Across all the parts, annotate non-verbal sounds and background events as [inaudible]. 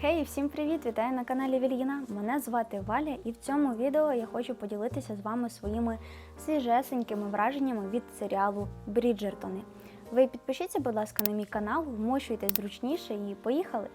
Хей, всім привіт! Вітаю на каналі Вільгіна. Мене звати Валя, і в цьому відео я хочу поділитися з вами своїми свіжесенькими враженнями від серіалу Бріджертони. Ви підпишіться, будь ласка, на мій канал, вмощуйтесь зручніше і поїхали!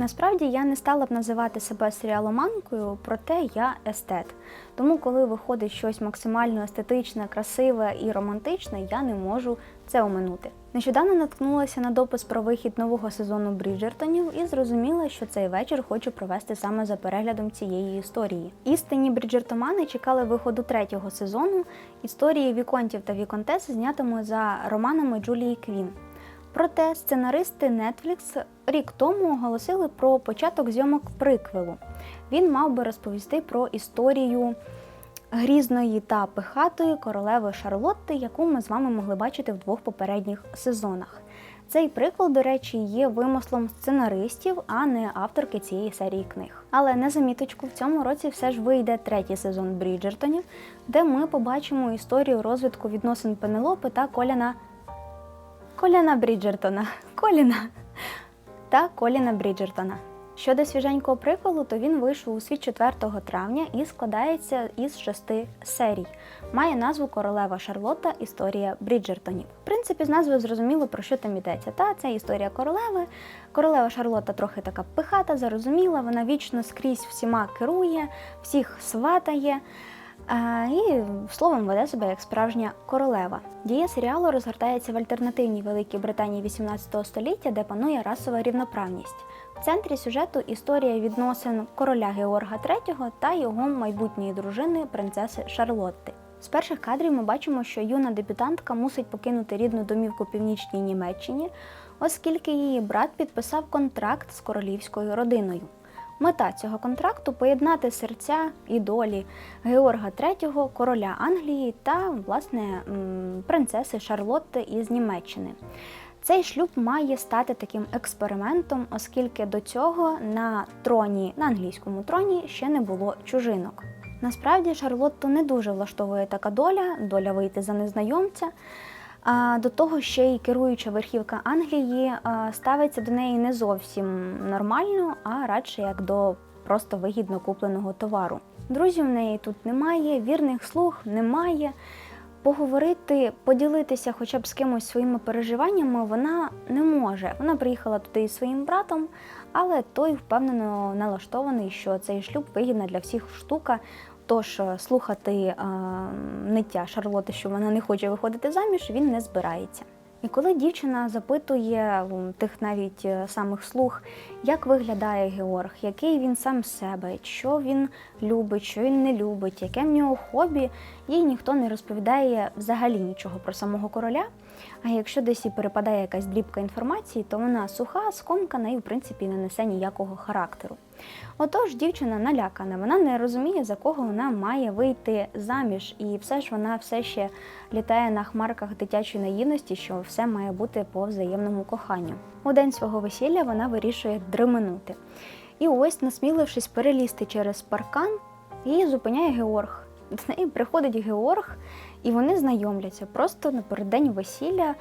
Насправді я не стала б називати себе серіаломанкою, проте я естет. Тому, коли виходить щось максимально естетичне, красиве і романтичне, я не можу це оминути. Нещодавно наткнулася на допис про вихід нового сезону Бріджертонів і зрозуміла, що цей вечір хочу провести саме за переглядом цієї історії. Істинні Бріджертомани чекали виходу третього сезону. Історії Віконтів та Віконтес знятимуть за романами Джулії Квін. Проте сценаристи Netflix рік тому оголосили про початок зйомок приквелу. Він мав би розповісти про історію грізної та пихатої королеви Шарлотти, яку ми з вами могли бачити в двох попередніх сезонах. Цей приквел, до речі, є вимислом сценаристів, а не авторки цієї серії книг. Але на заміточку в цьому році все ж вийде третій сезон Бріджертонів, де ми побачимо історію розвитку відносин Пенелопи та Коляна Коляна Бріджертона. Коліна та Коліна Бріджертона. Щодо свіженького приколу, то він вийшов у світ 4 травня і складається із шести серій. Має назву Королева Шарлотта. Історія Бріджертонів. В принципі, з назви зрозуміло, про що там йдеться. Та це історія королеви. Королева Шарлотта трохи така пихата, зарозуміла, вона вічно скрізь всіма керує, всіх сватає. І словом веде себе як справжня королева. Дія серіалу розгортається в альтернативній Великій Британії 18 століття, де панує расова рівноправність. В центрі сюжету історія відносин короля Георга III та його майбутньої дружини принцеси Шарлотти. З перших кадрів ми бачимо, що юна дебютантка мусить покинути рідну домівку північній Німеччині, оскільки її брат підписав контракт з королівською родиною. Мета цього контракту поєднати серця і долі Георга III, короля Англії та власне принцеси Шарлотти із Німеччини. Цей шлюб має стати таким експериментом, оскільки до цього на троні, на англійському троні ще не було чужинок. Насправді Шарлотту не дуже влаштовує така доля, доля вийти за незнайомця. А до того ще й керуюча верхівка Англії ставиться до неї не зовсім нормально, а радше як до просто вигідно купленого товару. Друзів в неї тут немає, вірних слуг немає. Поговорити, поділитися хоча б з кимось своїми переживаннями вона не може. Вона приїхала туди із своїм братом, але той впевнено налаштований, що цей шлюб вигідна для всіх штука. Тож слухати а, ниття Шарлоти, що вона не хоче виходити заміж, він не збирається. І коли дівчина запитує тих навіть е, самих слуг, як виглядає Георг, який він сам себе, що він любить, що він не любить, яке в нього хобі, їй ніхто не розповідає взагалі нічого про самого короля. А якщо десь і перепадає якась дрібка інформації, то вона суха, скомкана і в принципі не несе ніякого характеру. Отож, дівчина налякана, вона не розуміє, за кого вона має вийти заміж, і все ж вона все ще літає на хмарках дитячої наївності, що все має бути по взаємному коханню. У день свого весілля вона вирішує дременути. І ось, насмілившись перелізти через паркан, її зупиняє Георг. З нею приходить Георг і вони знайомляться просто напереддень весілля.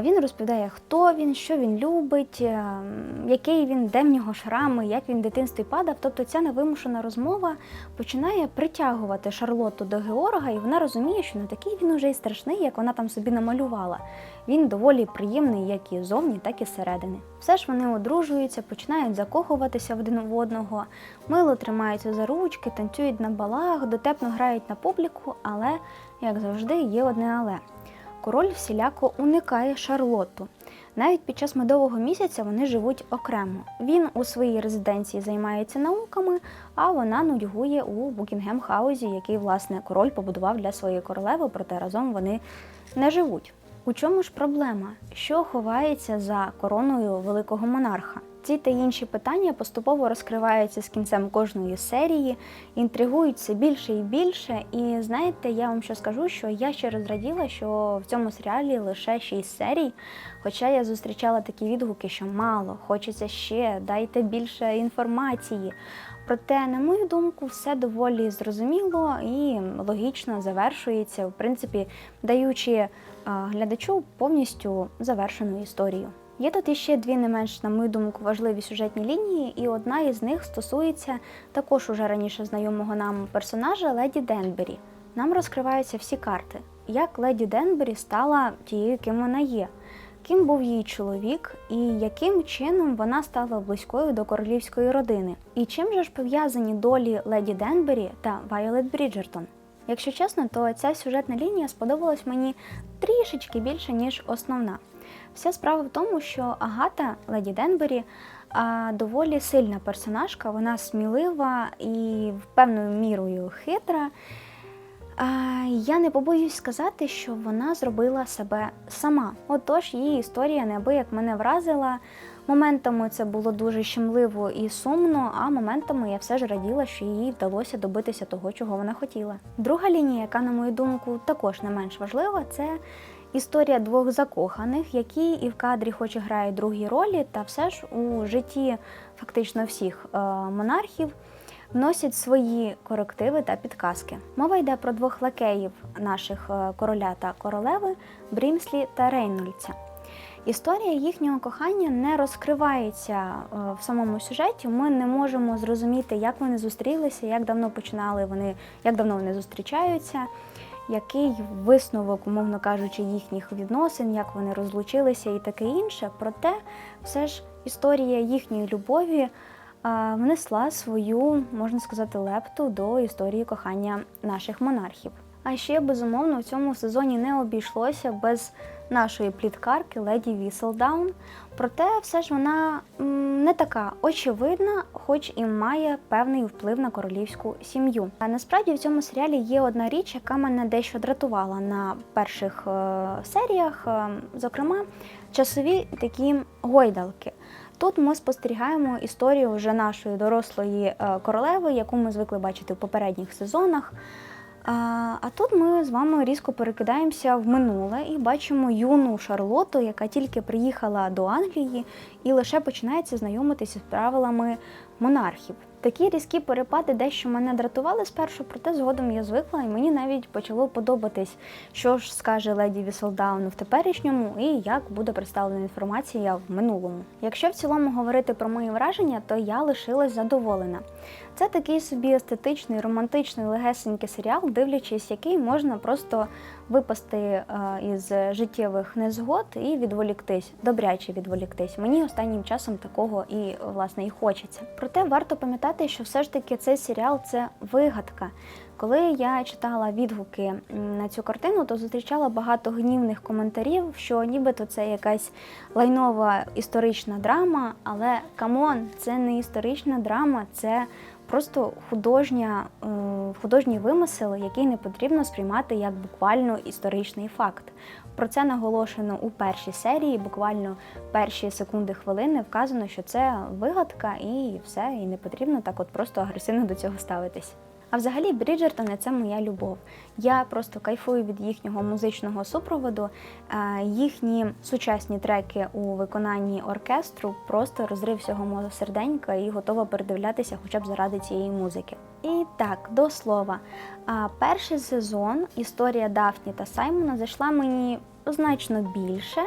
Він розповідає, хто він, що він любить, е, який він, де в нього шрами, як він в дитинстві падав. Тобто ця невимушена розмова починає притягувати Шарлоту до Георга, і вона розуміє, що не такий він уже й страшний, як вона там собі намалювала. Він доволі приємний, як і зовні, так і зсередини. Все ж вони одружуються, починають закохуватися один в одного, мило тримаються за ручки, танцюють на балах, дотепно грають на публіку, але як завжди, є одне але. Король всіляко уникає Шарлотту. Навіть під час медового місяця вони живуть окремо. Він у своїй резиденції займається науками, а вона нудьгує у Букінгем Хаузі, який, власне, король побудував для своєї королеви, проте разом вони не живуть. У чому ж проблема? Що ховається за короною великого монарха? Ці та інші питання поступово розкриваються з кінцем кожної серії, інтригують все більше і більше. І знаєте, я вам що скажу, що я ще розраділа, що в цьому серіалі лише 6 серій. Хоча я зустрічала такі відгуки, що мало, хочеться ще, дайте більше інформації. Проте, на мою думку, все доволі зрозуміло і логічно завершується, в принципі, даючи глядачу повністю завершену історію. Є тут іще дві не менш, на мою думку, важливі сюжетні лінії, і одна із них стосується також уже раніше знайомого нам персонажа Леді Денбері. Нам розкриваються всі карти, як леді Денбері стала тією, ким вона є, ким був її чоловік, і яким чином вона стала близькою до королівської родини, і чим же ж пов'язані долі леді Денбері та Вайолет Бріджертон. Якщо чесно, то ця сюжетна лінія сподобалась мені трішечки більше, ніж основна. Вся справа в тому, що Агата Леді Денбері а, доволі сильна персонажка, вона смілива і певною мірою хитра. Я не побоюсь сказати, що вона зробила себе сама. Отож, її історія неабияк мене вразила. Моментами це було дуже щемливо і сумно, а моментами я все ж раділа, що їй вдалося добитися того, чого вона хотіла. Друга лінія, яка, на мою думку, також не менш важлива, це історія двох закоханих, які і в кадрі, хоч і грають другі ролі, та все ж у житті фактично всіх е, монархів вносять свої корективи та підказки. Мова йде про двох лакеїв наших е, короля та королеви Брімслі та Рейнольдса. Історія їхнього кохання не розкривається е, в самому сюжеті. Ми не можемо зрозуміти, як вони зустрілися, як давно починали вони, як давно вони зустрічаються, який висновок, умовно кажучи, їхніх відносин, як вони розлучилися і таке інше. Проте, все ж історія їхньої любові внесла свою, можна сказати, лепту до історії кохання наших монархів. А ще безумовно в цьому сезоні не обійшлося без нашої пліткарки леді Віселдаун. Проте все ж вона не така очевидна, хоч і має певний вплив на королівську сім'ю. А насправді в цьому серіалі є одна річ, яка мене дещо дратувала на перших е, серіях, е, зокрема, часові такі гойдалки. Тут ми спостерігаємо історію вже нашої дорослої е, королеви, яку ми звикли бачити в попередніх сезонах. А, а тут ми з вами різко перекидаємося в минуле і бачимо юну Шарлоту, яка тільки приїхала до Англії і лише починається знайомитися з правилами монархів. Такі різкі перепади дещо мене дратували спершу, проте згодом я звикла, і мені навіть почало подобатись, що ж скаже леді Віселдаун в теперішньому і як буде представлена інформація в минулому. Якщо в цілому говорити про мої враження, то я лишилась задоволена. Це такий собі естетичний, романтичний, легесенький серіал, дивлячись, який можна просто випасти е, із життєвих незгод і відволіктись, добряче відволіктись. Мені останнім часом такого і власне і хочеться. Проте варто пам'ятати, що все ж таки цей серіал це вигадка. Коли я читала відгуки на цю картину, то зустрічала багато гнівних коментарів, що нібито це якась лайнова історична драма, але камон, це не історична драма, це просто художня, е, художній вимисел, який не потрібно сприймати як буквально історичний факт. Про це наголошено у першій серії, буквально перші секунди хвилини вказано, що це вигадка і все, і не потрібно так от просто агресивно до цього ставитись. А взагалі Бріджертони це моя любов. Я просто кайфую від їхнього музичного супроводу. Е, Їхні сучасні треки у виконанні оркестру просто розрив всього мого серденька і готова передивлятися хоча б заради цієї музики. І так, до слова, перший сезон історія Дафні та Саймона зайшла мені значно більше.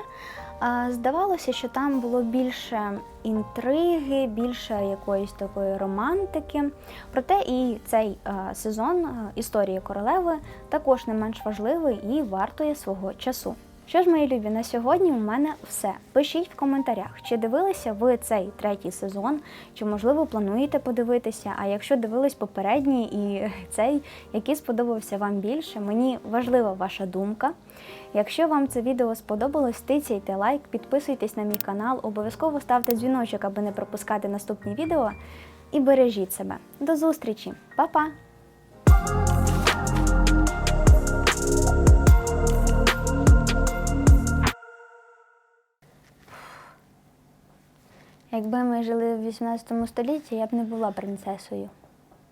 Здавалося, що там було більше інтриги, більше якоїсь такої романтики. Проте і цей сезон історії королеви також не менш важливий і вартує свого часу. Що ж, мої любі, на сьогодні у мене все. Пишіть в коментарях, чи дивилися ви цей третій сезон, чи можливо плануєте подивитися. А якщо дивились попередній і [laughs] цей, який сподобався вам більше, мені важлива ваша думка. Якщо вам це відео сподобалось, тицяйте лайк, підписуйтесь на мій канал, обов'язково ставте дзвіночок, аби не пропускати наступні відео. І бережіть себе. До зустрічі, Па-па! Якби ми жили в 18 столітті, я б не була принцесою.